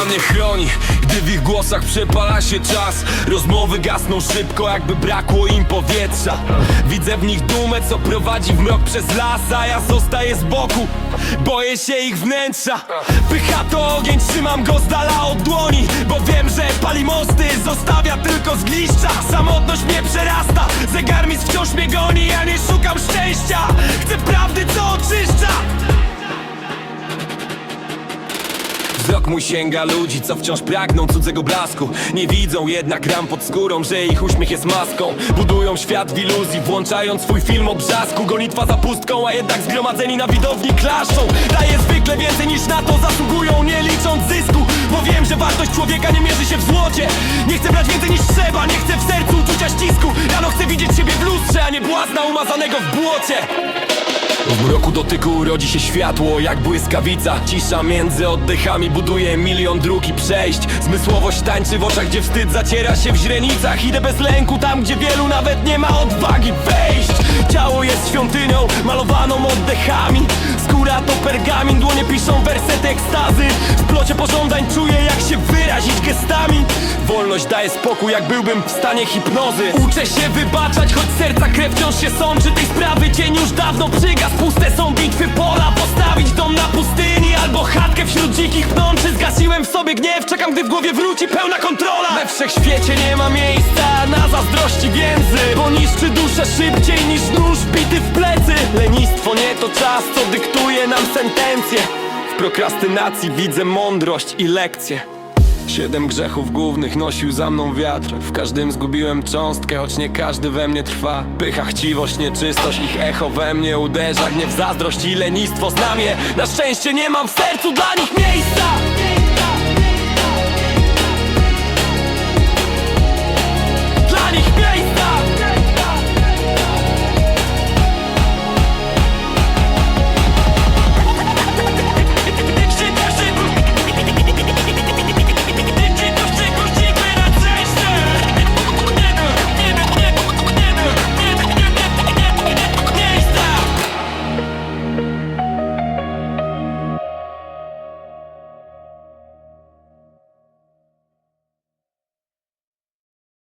mnie chroni Gdy w ich głosach przepala się czas Rozmowy gasną szybko, jakby brakło im powietrza. Widzę w nich dumę, co prowadzi w mrok przez las A ja zostaję z boku, boję się ich wnętrza. Pycha to ogień, trzymam go z dala od dłoni Bo wiem, że pali mosty, zostawia tylko zgliszcza. Samotność mnie przerasta, zegarmistrz wciąż mnie goni Ja nie szukam szczęścia, chcę prawdy, Wzrok mój sięga ludzi, co wciąż pragną cudzego blasku. Nie widzą jednak ram pod skórą, że ich uśmiech jest maską. Budują świat w iluzji, włączając swój film o brzasku Gonitwa za pustką, a jednak zgromadzeni na widowni klaszczą. Daje zwykle więcej niż na to zasługują, nie licząc zysku. Bo wiem, że wartość człowieka nie mierzy się w złocie. Nie chcę brać więcej niż trzeba, nie chcę w sercu uczucia ścisku. Rano chcę widzieć siebie w lustrze, a nie błazna umazanego w błocie w mroku dotyku urodzi się światło jak błyskawica. Cisza między oddechami buduje milion dróg i przejść. Zmysłowość tańczy w oczach, gdzie wstyd zaciera się w źrenicach. Idę bez lęku tam, gdzie wielu nawet nie ma odwagi wejść. Ciało jest świątynią malowaną oddechami Skóra to pergamin, dłonie piszą wersety ekstazy. W plocie pożądań czuję jak się wyrazić gestami Wolność daje spokój jak byłbym w stanie hipnozy. Uczę się wybaczać, choć serca krew wciąż się sączy. Tej sprawy dzień już dawno przygasł. Puste są bitwy pola Postawić dom na pustyni. Albo chatkę wśród dzikich pnączy Zgasiłem w sobie gniew, czekam gdy w głowie wróci pełna kontrola. We wszechświecie nie ma miejsca na zazdrości więzy Bo niszczy duszę szybciej niż nóż bity w plecy. Lenistwo nie to czas, co nam sentencje. W prokrastynacji widzę mądrość i lekcje. Siedem grzechów głównych nosił za mną wiatr. W każdym zgubiłem cząstkę, choć nie każdy we mnie trwa. Pycha, chciwość, nieczystość, ich echo we mnie uderza. Gniew, zazdrość i lenistwo znam je. Na szczęście nie mam w sercu dla nich miejsca